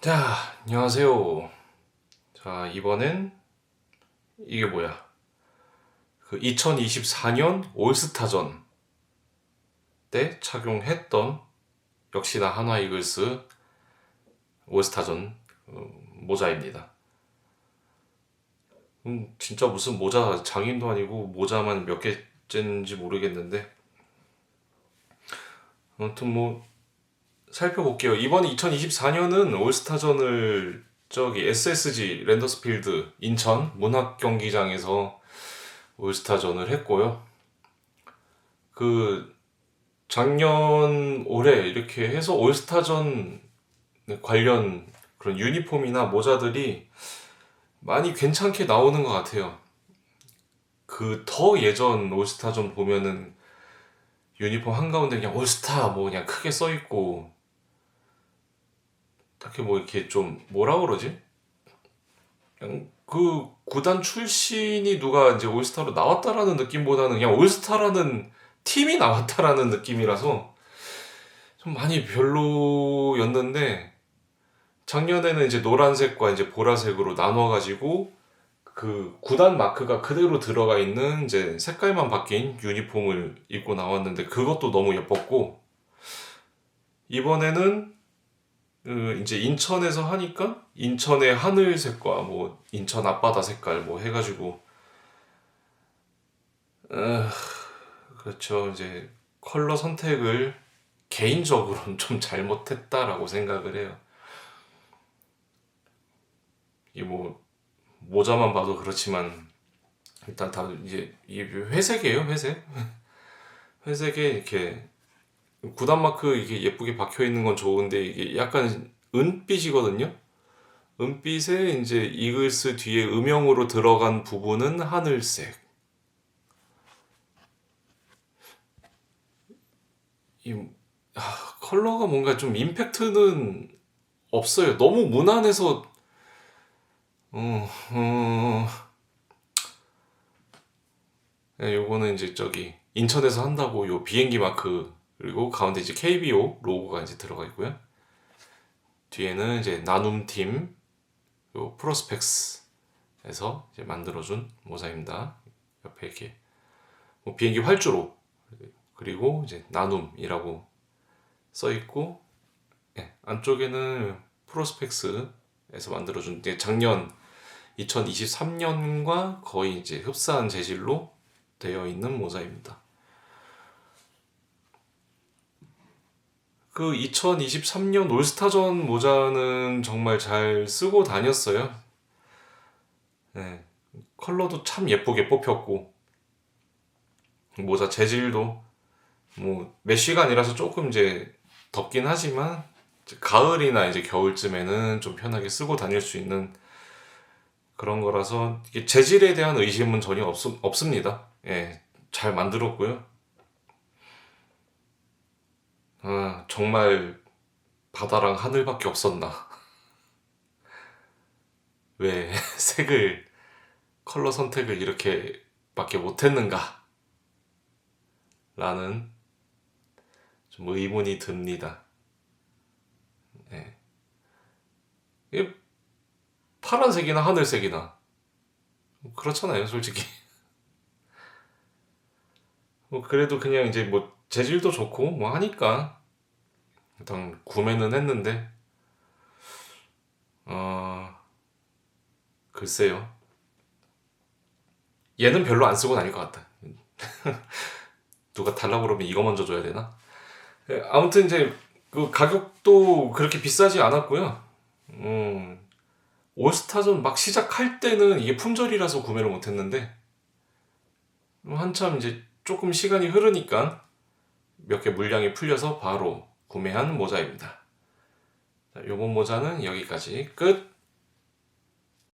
자, 안녕하세요. 자, 이번엔 이게 뭐야? 그 2024년 올스타전 때 착용했던 역시나 한화 이글스 올스타전 어, 모자입니다. 음, 진짜 무슨 모자 장인도 아니고 모자만 몇 개째인지 모르겠는데 아무튼 뭐 살펴볼게요. 이번 2024년은 올스타전을 저기 SSG 랜더스필드 인천 문학 경기장에서 올스타전을 했고요. 그 작년 올해 이렇게 해서 올스타전 관련 그런 유니폼이나 모자들이 많이 괜찮게 나오는 것 같아요. 그 더 예전 올스타전 보면은 유니폼 한가운데 그냥 올스타 뭐 그냥 크게 써 있고 딱히 뭐 이렇게 좀 뭐라 그러지? 그냥 그 구단 출신이 누가 이제 올스타로 나왔다라는 느낌보다는 그냥 올스타라는 팀이 나왔다라는 느낌이라서 좀 많이 별로였는데 작년에는 이제 노란색과 이제 보라색으로 나눠 가지고 그 구단 마크가 그대로 들어가 있는 이제 색깔만 바뀐 유니폼을 입고 나왔는데 그것도 너무 예뻤고 이번에는 그 이제 인천에서 하니까 인천의 하늘색과 뭐 인천 앞바다 색깔 뭐 해가지고 어, 그렇죠 이제 컬러 선택을 개인적으로는 좀 잘못했다라고 생각을 해요. 이뭐 모자만 봐도 그렇지만 일단 다 이제 이게 회색이에요 회색 회색에 이렇게 구단 마크 이게 예쁘게 박혀 있는 건 좋은데 이게 약간 은빛이거든요. 은빛에 이제 이글스 뒤에 음영으로 들어간 부분은 하늘색. 이 아, 컬러가 뭔가 좀 임팩트는 없어요. 너무 무난해서 어, 어, 네, 요거는 이제 저기 인천에서 한다고 요 비행기 마크 그리고 가운데 이제 KBO 로고가 이제 들어가 있고요. 뒤에는 이제 나눔 팀, 요 프로스펙스에서 이제 만들어준 모자입니다. 옆에 이렇게 뭐 비행기 활주로 그리고 이제 나눔이라고 써 있고 네, 안쪽에는 프로스펙스에서 만들어준 작년 2023년과 거의 이제 흡사한 재질로 되어 있는 모자입니다. 그 2023년 올스타전 모자는 정말 잘 쓰고 다녔어요. 네. 컬러도 참 예쁘게 뽑혔고, 모자 재질도 뭐 메쉬가 아니라서 조금 이제 덥긴 하지만 가을이나 이제 겨울쯤에는 좀 편하게 쓰고 다닐 수 있는 그런 거라서 재질에 대한 의심은 전혀 없, 없습니다. 예, 잘 만들었고요. 아, 정말 바다랑 하늘밖에 없었나. 왜 색을, 컬러 선택을 이렇게 밖에 못했는가? 라는 좀 의문이 듭니다. 네. 파란색이나 하늘색이나 그렇잖아요, 솔직히. 뭐 그래도 그냥 이제 뭐 재질도 좋고 뭐 하니까 일단 구매는 했는데 어 글쎄요. 얘는 별로 안 쓰고 다닐 것 같다. 누가 달라고 그러면 이거 먼저 줘야 되나? 예, 아무튼 이제 그 가격도 그렇게 비싸지 않았고요. 음, 올스타전 막 시작할 때는 이게 품절이라서 구매를 못했는데 한참 이제 조금 시간이 흐르니까 몇 개 물량이 풀려서 바로 구매한 모자입니다. 자, 요번 모자는 여기까지 끝.